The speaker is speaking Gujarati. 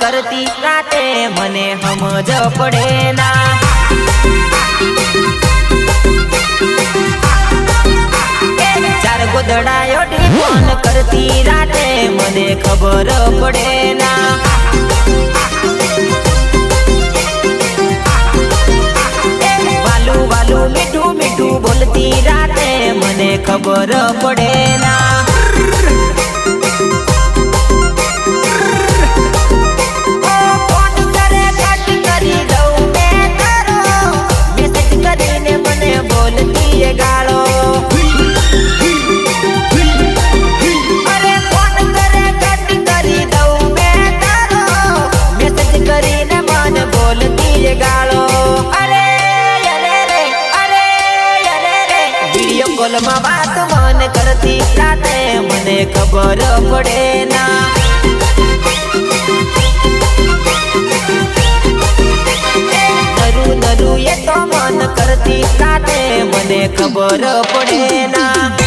કરતી, રાતે મને સમજ પડે ના. ચાર ગોદડાયો ફોન કરતી, રાતે મને ખબર પડે ના. વાલું વાલું મીઠું મીઠું બોલતી, રાતે મને ખબર પડે ના. વિડિયો કોલમાં વાત મન કરતી રાતે મને ખબર પડે ના. નરું નરું એ તો મન કરતી રાતે મને ખબર પડે ના.